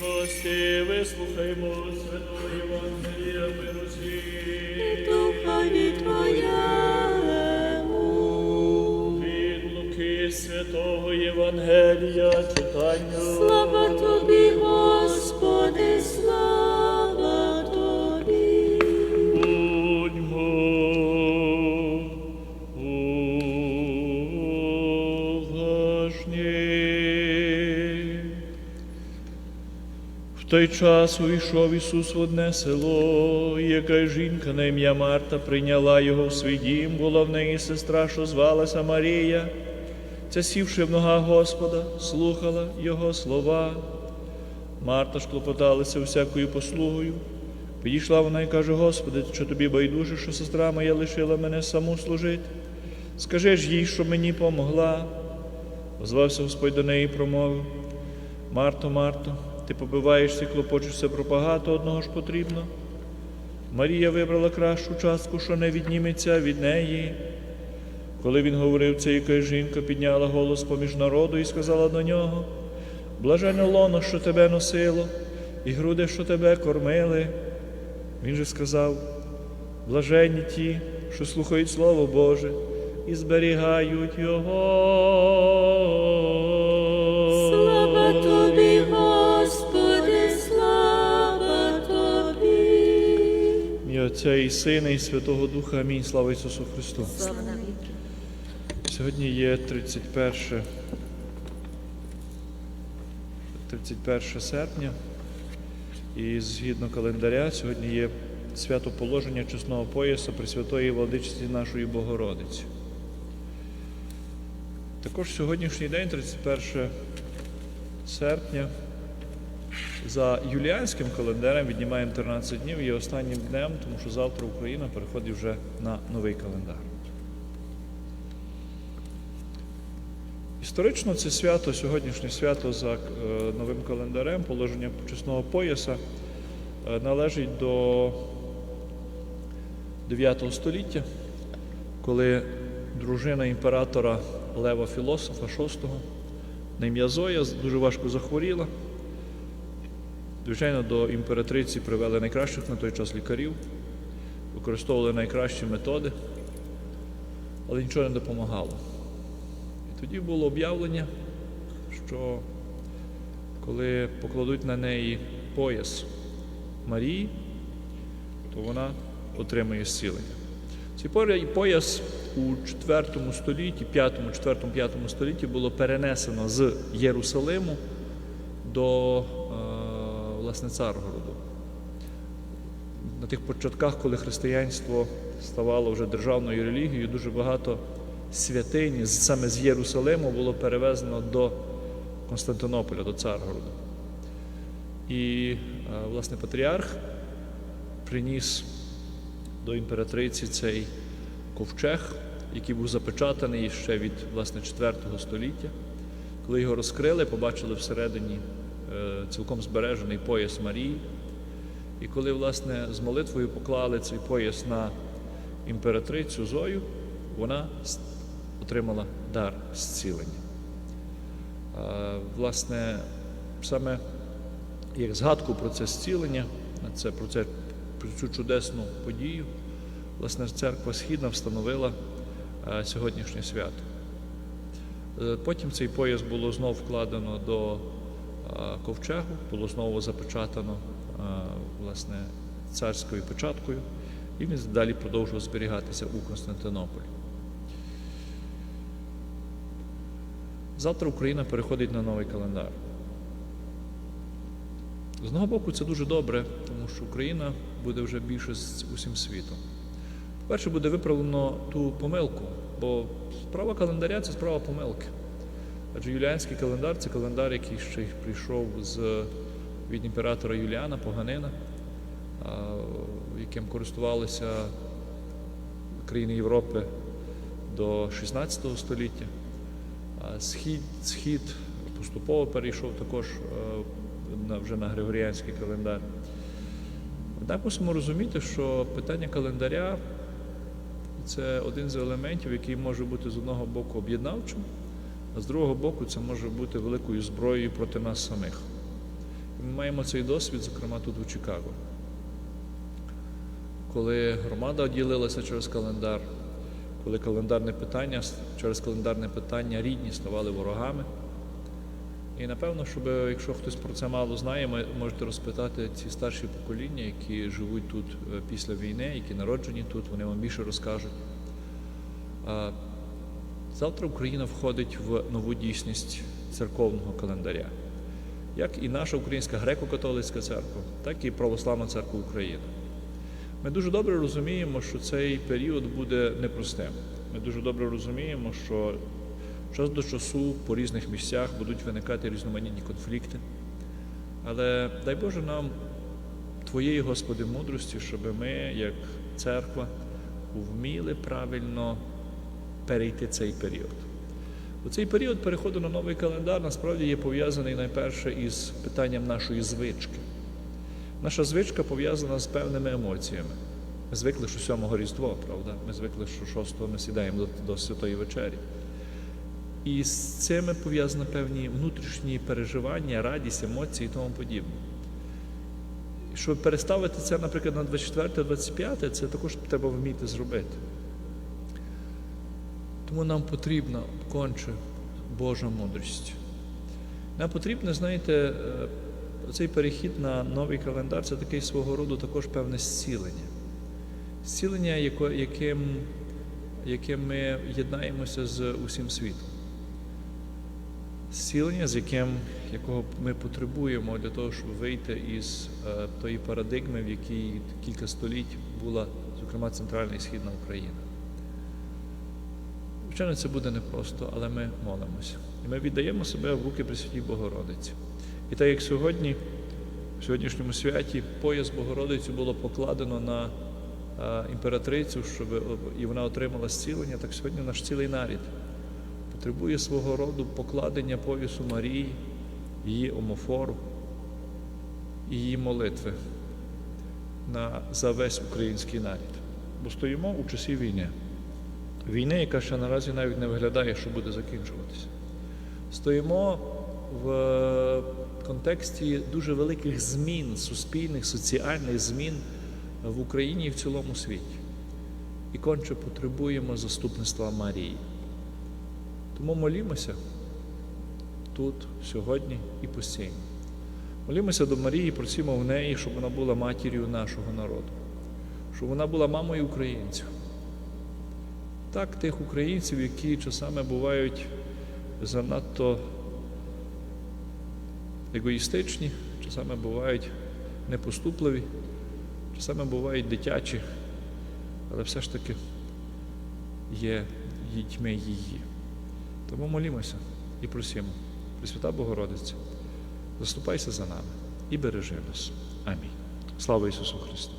Прости, вислухаймо святого Євангелія миру світ. Духові Твоєму. Від Луки святого Євангелія читання. Слава той час увійшов Ісус в одне село, яка жінка на ім'я Марта прийняла його в свій дім, була в неї сестра, що звалася Марія. Ця сівши в ногах Господа, слухала Його слова. Марта ж клопоталася всякою послугою. Підійшла вона і каже: Господи, що тобі байдуже, що сестра моя лишила мене саму служити? Скажи ж їй, що мені помогла. Озвався Господь до неї і промовив: Марто, Марто, ти побиваєшся клопочешся про багато, одного ж потрібно. Марія вибрала кращу частку, що не відніметься від неї. Коли він говорив це, яка жінка підняла голос поміж народу і сказала до нього: Блажене лоно, що тебе носило, і груди, що тебе кормили. Він же сказав: блаженні ті, що слухають Слово Боже і зберігають Його. Отця і Сина, і Святого Духа. Амінь. Слава Ісусу Христу. Слава. Сьогодні є 31, 31 серпня, і згідно календаря, сьогодні є свято положення чесного пояса Пресвятої Владичці нашої Богородиці. Також сьогоднішній день, 31 серпня, за юліанським календарем віднімаємо 13 днів, є останнім днем, тому що завтра Україна переходить вже на новий календар. Історично це свято, сьогоднішнє свято за е, новим календарем, положення почесного пояса, е, належить до 9 століття, коли дружина імператора Лева Філософа VI на ім'я Зоя дуже важко захворіла. Звичайно, до імператриці привели найкращих на той час лікарів, використовували найкращі методи, але нічого не допомагало. І тоді було об'явлення, що коли покладуть на неї пояс Марії, то вона отримає зцілення. Цей пояс у 4 столітті, 5, 4, 5 столітті було перенесено з Єрусалиму до е, власне Царгороду. На тих початках, коли християнство ставало вже державною релігією, дуже багато святинь з- саме з Єрусалиму було перевезено до Константинополя, до Царгороду. І е, власне патріарх приніс до імператриці цей ковчег, який був запечатаний ще від власне 4 століття. Коли його розкрили, побачили всередині цілком збережений пояс Марії. І коли, власне, з молитвою поклали цей пояс на імператрицю Зою, вона отримала дар зцілення. Власне, саме як згадку про це зцілення, це, про, це, про цю чудесну подію, власне, церква Східна встановила е, сьогоднішнє свято. Е, Потім цей пояс було знов вкладено до е, ковчегу, було знову запечатано е, власне, царською печаткою, і він далі продовжував зберігатися у Константинополі. Завтра Україна переходить на новий календар. З одного боку, це дуже добре, тому що Україна буде вже більше з усім світом. По-перше, буде виправлено ту помилку, бо справа календаря це справа помилки. Адже юліанський календар це календар, який ще прийшов з, від імператора Юліана Поганина, яким користувалися країни Європи до 16 століття. Схід, схід поступово перейшов також вже на Григоріанський календар. Однак мусимо розуміти, що питання календаря це один з елементів, який може бути з одного боку об'єднавчим, а з другого боку це може бути великою зброєю проти нас самих. Ми маємо цей досвід, зокрема, тут у Чикаго. Коли громада ділилася через календар, коли календарне питання, через календарне питання рідні ставали ворогами. І напевно, щоб якщо хтось про це мало знає, ви можете розпитати ці старші покоління, які живуть тут е, після війни, які народжені тут, вони вам більше розкажуть. Завтра Україна входить в нову дійсність церковного календаря. Як і наша Українська греко-католицька церква, так і Православна церква України. Ми дуже добре розуміємо, що цей період буде непростим. Ми дуже добре розуміємо, що час до часу по різних місцях будуть виникати різноманітні конфлікти. Але дай Боже нам Твоєї, Господи, мудрості, щоб ми, як церква, вміли правильно перейти цей період. Оцей період переходу на новий календар насправді є пов'язаний найперше із питанням нашої звички. Наша звичка пов'язана з певними емоціями. Ми звикли, що сьомого Різдво, правда? Ми звикли, що шостого ми сідаємо до, до Святої вечері. І з цими пов'язані певні внутрішні переживання, радість, емоції і тому подібне. Щоб переставити це, наприклад, на 24-25, це також треба вміти зробити. Тому нам потрібна конче Божа мудрість. Нам потрібно, знаєте, е, цей перехід на новий календар це такий свого роду також певне зцілення. Зцілення, яким, яким ми єднаємося з усім світом. Зцілення, з яким, якого ми потребуємо для того, щоб вийти із е, тої парадигми, в якій кілька століть була, зокрема, Центральна і Східна Україна. Звичайно, це буде непросто, але ми молимося. І ми віддаємо себе в руки Пресвятій Богородиці. І так як сьогодні, в сьогоднішньому святі, пояс Богородиці було покладено на імператрицю, щоб і вона отримала зцілення, так сьогодні наш цілий нарід потребує свого роду покладення поясу Марії, її омофору, її молитви на, за весь український нарід. Бо стоїмо у часі війни. Війни, яка ще наразі навіть не виглядає, що буде закінчуватися. Стоїмо в контексті дуже великих змін, суспільних, соціальних змін в Україні і в цілому світі. І конче потребуємо заступництва Марії. Тому молімося тут, сьогодні і постійно. Молімося до Марії, просимо в неї, щоб вона була матір'ю нашого народу, щоб вона була мамою українців. Так, тих українців, які часами бувають занадто егоїстичні, часами бувають непоступливі, часами бувають дитячі, але все ж таки є дітьми її. Тому молімося і просимо, Пресвята Богородиця, заступайся за нами і бережи нас. Амінь. Слава Ісусу Христу!